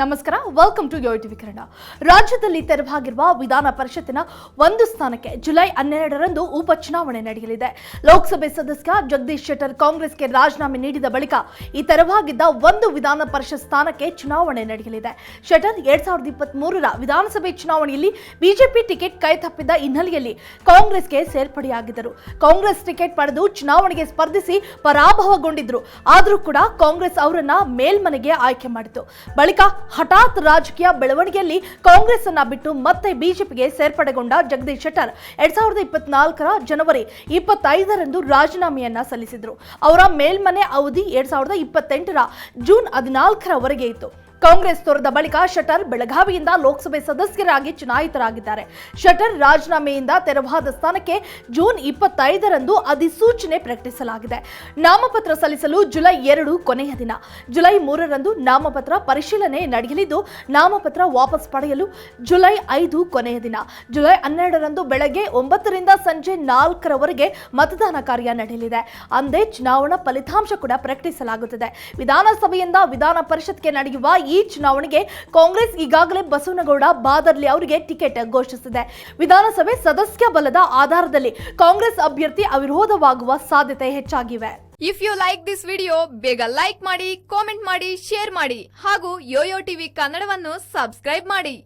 ನಮಸ್ಕಾರ welcome to ಯೋಟಿ Kannada. ರಾಜ್ಯದಲ್ಲಿ ತೆರವಾಗಿರುವ ವಿಧಾನ ಪರಿಷತ್ತಿನ ಒಂದು ಸ್ಥಾನಕ್ಕೆ ಜುಲೈ ಹನ್ನೆರಡರಂದು ಉಪಚುನಾವಣೆ ನಡೆಯಲಿದೆ. ಲೋಕಸಭೆ ಸದಸ್ಯ ಜಗದೀಶ್ ಶೆಟ್ಟರ್ ಕಾಂಗ್ರೆಸ್ಗೆ ರಾಜೀನಾಮೆ ನೀಡಿದ ಬಳಿಕ ಈ ತೆರವಾಗಿದ್ದ ಒಂದು ವಿಧಾನ ಪರಿಷತ್ ಸ್ಥಾನಕ್ಕೆ ಚುನಾವಣೆ ನಡೆಯಲಿದೆ. ಶೆಟ್ಟರ್ ಎರಡ್ ಸಾವಿರದ ಇಪ್ಪತ್ತ್ ಮೂರರ ವಿಧಾನಸಭೆ ಚುನಾವಣೆಯಲ್ಲಿ ಬಿಜೆಪಿ ಟಿಕೆಟ್ ಕೈತಪ್ಪಿದ್ದ ಹಿನ್ನೆಲೆಯಲ್ಲಿ ಕಾಂಗ್ರೆಸ್ಗೆ ಸೇರ್ಪಡೆಯಾಗಿದ್ದರು. ಕಾಂಗ್ರೆಸ್ ಟಿಕೆಟ್ ಪಡೆದು ಚುನಾವಣೆಗೆ ಸ್ಪರ್ಧಿಸಿ ಪರಾಭವಗೊಂಡಿದ್ರು. ಆದರೂ ಕೂಡ ಕಾಂಗ್ರೆಸ್ ಅವರನ್ನ ಮೇಲ್ಮನೆಗೆ ಆಯ್ಕೆ ಮಾಡಿತು ಬಳಿಕ ಹಠಾತ್ ರಾಜಕೀಯ ಬೆಳವಣಿಗೆಯಲ್ಲಿ ಕಾಂಗ್ರೆಸ್ ಅನ್ನ ಬಿಟ್ಟು ಮತ್ತೆ ಬಿಜೆಪಿಗೆ ಸೇರ್ಪಡೆಗೊಂಡ ಜಗದೀಶ್ ಶೆಟ್ಟರ್ ಎರಡ್ ಸಾವಿರದ ಇಪ್ಪತ್ನಾಲ್ಕರ ಜನವರಿ ಇಪ್ಪತ್ತೈದರಂದು ರಾಜೀನಾಮೆಯನ್ನ ಸಲ್ಲಿಸಿದ್ರು. ಅವರ ಮೇಲ್ಮನೆ ಅವಧಿ ಎರಡ್ ಸಾವಿರದ ಇಪ್ಪತ್ತೆಂಟರ ಜೂನ್ ಹದಿನಾಲ್ಕರವರೆಗೆ ಇತ್ತು. ಕಾಂಗ್ರೆಸ್ ತೊರೆದ ಬಳಿಕ ಶಟರ್ ಬೆಳಗಾವಿಯಿಂದ ಲೋಕಸಭೆ ಸದಸ್ಯರಾಗಿ ಚುನಾಯಿತರಾಗಿದ್ದಾರೆ. ಶಟರ್ ರಾಜೀನಾಮೆಯಿಂದ ತೆರವಾದ ಸ್ಥಾನಕ್ಕೆ ಜೂನ್ ಇಪ್ಪತ್ತೈದರಂದು ಅಧಿಸೂಚನೆ ಪ್ರಕಟಿಸಲಾಗಿದೆ. ನಾಮಪತ್ರ ಸಲ್ಲಿಸಲು ಜುಲೈ ಎರಡು ಕೊನೆಯ ದಿನ. ಜುಲೈ ಮೂರರಂದು ನಾಮಪತ್ರ ಪರಿಶೀಲನೆ ನಡೆಯಲಿದ್ದು, ನಾಮಪತ್ರ ವಾಪಸ್ ಪಡೆಯಲು ಜುಲೈ ಐದು ಕೊನೆಯ ದಿನ. ಜುಲೈ ಹನ್ನೆರಡರಂದು ಬೆಳಗ್ಗೆ ಒಂಬತ್ತರಿಂದ ಸಂಜೆ ನಾಲ್ಕರವರೆಗೆ ಮತದಾನ ಕಾರ್ಯ ನಡೆಯಲಿದೆ. ಅಂದೇ ಚುನಾವಣಾ ಫಲಿತಾಂಶ ಕೂಡ ಪ್ರಕಟಿಸಲಾಗುತ್ತದೆ. ವಿಧಾನಸಭೆಯಿಂದ ವಿಧಾನ ಪರಿಷತ್ಗೆ ನಡೆಯುವ ಈ ಚುನಾವಣೆಗೆ ಕಾಂಗ್ರೆಸ್ ಈಗಾಗಲೇ ಬಸವನಗೌಡ, ಬಾದರ್ಲಿ ಅವರಿಗೆ ಟಿಕೆಟ್ ಘೋಷಿಸಿದೆ. ವಿಧಾನಸಭೆ ಸದಸ್ಯ ಬಲದ ಆಧಾರದಲ್ಲಿ ಕಾಂಗ್ರೆಸ್ ಅಭ್ಯರ್ಥಿ ಅವಿರೋಧವಾಗುವ ಸಾಧ್ಯತೆ ಹೆಚ್ಚಾಗಿವೆ. If you like this video ಬೇಗ ಲೈಕ್ ಮಾಡಿ ಕಾಮೆಂಟ್ ಮಾಡಿ ಶೇರ್ ಮಾಡಿ ಹಾಗೂ ಯೋಯೋ ಟಿವಿ ಕನ್ನಡವನ್ನು ಸಬ್ಸ್ಕ್ರೈಬ್ ಮಾಡಿ.